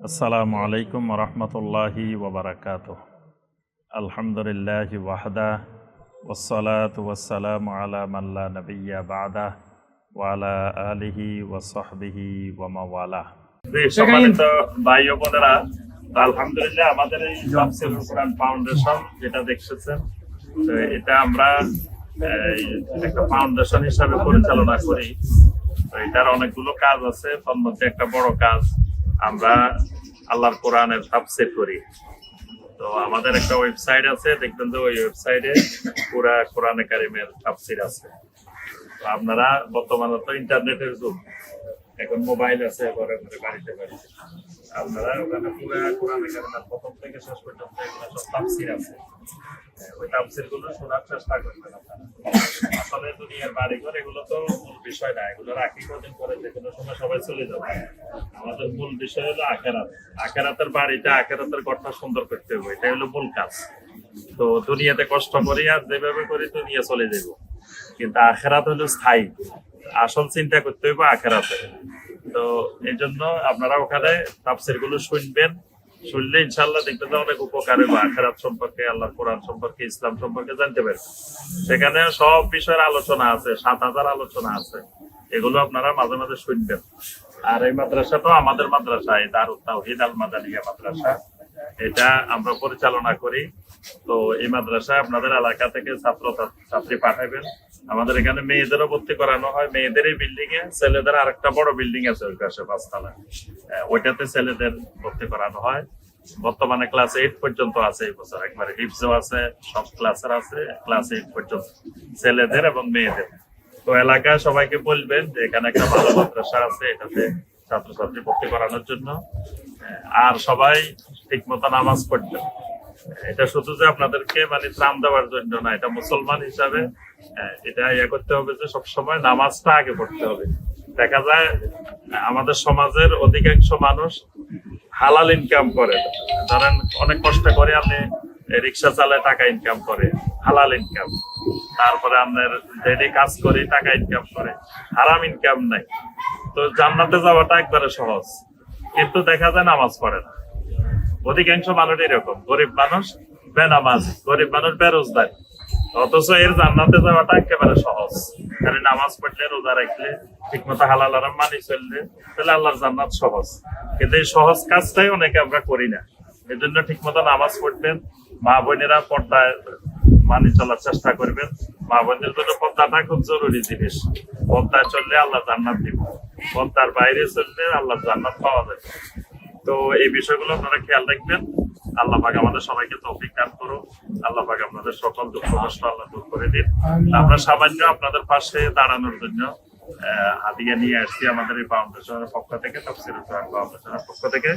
আসসালামু আলাইকুম রহমতুল্লাহি ওবরাকাত আলহামদুলিল্লাহ ওয়াহদা ওসলাত ওয়াসালাম আলা মাল্লা নবিয়া বাদা ওয়ালা আলিহি ওয়াসহবিহি ওয়ামাওয়ালা সম্মানিত ভাই ও বোনেরা আলহামদুলিল্লাহ আমাদের এই কোরআন ফাউন্ডেশন যেটা দেখতেছেন তো এটা আমরা একটা ফাউন্ডেশন হিসাবে পরিচালনা করি। তো এটার অনেকগুলো কাজ আছে তার মধ্যে একটা বড় কাজ আমরা আল্লাহর কোরআনের তাফসীর করি। তো আমাদের একটা ওয়েবসাইট আছে, দেখবেন যে ওই ওয়েবসাইটে পুরা কোরআনে কারিমের তাফসীর আছে। আপনারা বর্তমানে তো ইন্টারনেটের যুগ, এখন মোবাইল আছে, ঘরে ঘরে বাড়িতে বাড়িতে। আপনারা ওখানে পুরা কোরআনে কারিমের প্রথম থেকে শেষ পর্যন্ত এগুলো সব তাফসীর আছে। ওই তাফসীরগুলো শোনার চেষ্টা করবেন আপনারা। আসলে দুনিয়ার বাড়িঘর, এগুলো তো মূল বিষয় না এগুলো রাখি কদিন পরে যে কোনো সময় সবাই চলে যাবে। আমাদের মূল বিষয় হলো আখেরাত। আখেরাতের বাড়িটা আখেরাতের ঘরটা সুন্দর করতে হবে এটা হলো মূল কাজ। তো দুনিয়াতে কষ্ট করি আর যেভাবে করি তো নিয়ে চলে যাব। কিন্তু আখেরাত হলো স্থায়ী। আসল চিন্তা করতে হবে আখেরাতে। তো এই জন্য আপনারা ওখানে তাফসিরগুলো শুনবেন শুনলে ইনশাল্লাহ দেখবে যে অনেক উপকার হবে আখেরাত সম্পর্কে আল্লাহ কোরআন সম্পর্কে, ইসলাম সম্পর্কে জানতে পারবে। সেখানে সব বিষয়ের আলোচনা আছে, সাত হাজার আলোচনা আছে। এগুলো আপনারা মাঝে মাঝে শুনবেন। আর এই মাদ্রাসা তো আমাদের মাদ্রাসা, এই দারুত তাহিদ আল মাদানিয়া মাদ্রাসা। এটা আমরা পরিচালনা করি। তো এই মাদ্রাসা আপনাদের এলাকা থেকে ছাত্র ছাত্রী পাঠাবেন। আমাদের এখানে মেয়েদেরও ভর্তি করানো হয়। মেয়েদের এই বিল্ডিং এ, ছেলেদের আরেকটা বড় বিল্ডিং আছে ওই পাশে, পাঁচতলা। ওইটাতে ছেলেদের ভর্তি করানো হয়। বর্তমানে ক্লাস এইট পর্যন্ত আছে এই বছর। একবারে হিপসও আছে, সব ক্লাসের আছে ক্লাস এইট পর্যন্ত। ছেলেদের এবং মেয়েদের। তো এলাকায় সবাইকে বলবেন যে এখানে একটা ভালো মাদ্রাসা আছে, এটাতে ছাত্রছাত্রী ভর্তি করানোর জন্য। আর সবাই ঠিক মতো নামাজ পড়বেন এটা শুধু যে আপনাদেরকে মানে ত্রাণ দেওয়ার জন্য না, এটা মুসলমান হিসাবে এটা ইয়ে করতে হবে যে সবসময় নামাজটা আগে পড়তে হবে। দেখা যায় আমাদের সমাজের অধিকাংশ মানুষ হালাল ইনকাম করে। ধরেন, অনেক কষ্ট করে আপনি রিক্সা চালায় টাকা ইনকাম করে, হালাল ইনকাম তারপরে আপনার ডেলি কাজ করে, টাকা ইনকাম করে, হারাম ইনকাম নাই। তো জান্নাতে যাওয়াটা একবারে সহজ। কিন্তু দেখা যায় নামাজ পড়ে না। অধিকাংশ মানুষ এরকম। গরিব মানুষ বেনামাজ গরিব মানুষ বেরোজগার। অথচ এর জান্নাতে যাওয়াটা একেবারে সহজ। খালি নামাজ পড়লে রোজা রাখলে ঠিক মতো হালাল আরাম মানি চললে, তাহলে আল্লাহর জান্নাত সহজ। কিন্তু এই সহজ কাজটাই অনেকে আমরা করি না। এই জন্য ঠিক মতো নামাজ পড়বেন, মা বোনেরা পর্দায় মানি চলার চেষ্টা করবেন। মা বোনদের জন্য পর্দাটা খুব জরুরি জিনিস। পর্দায় চললে আল্লাহ জান্নাত দিব। পর্দার বাইরে চললে আল্লাহ জান্নাত পাওয়া যাবে। তো এই বিষয়গুলো আপনারা খেয়াল রাখবেন। আল্লাহ পাক আমাদের সবাইকে তৌফিক দান করুন আল্লাহ পাক আপনাদের সকল দুঃখ কষ্ট আল্লাহ দূর করে দিন আমরা সামান্য আপনাদের পাশে দাঁড়ানোর জন্য আহ, হাদিয়া নিয়ে আসছি আমাদের এই ফাউন্ডেশনের পক্ষ থেকে তফসিল ফাউন্ডেশনের পক্ষ থেকে।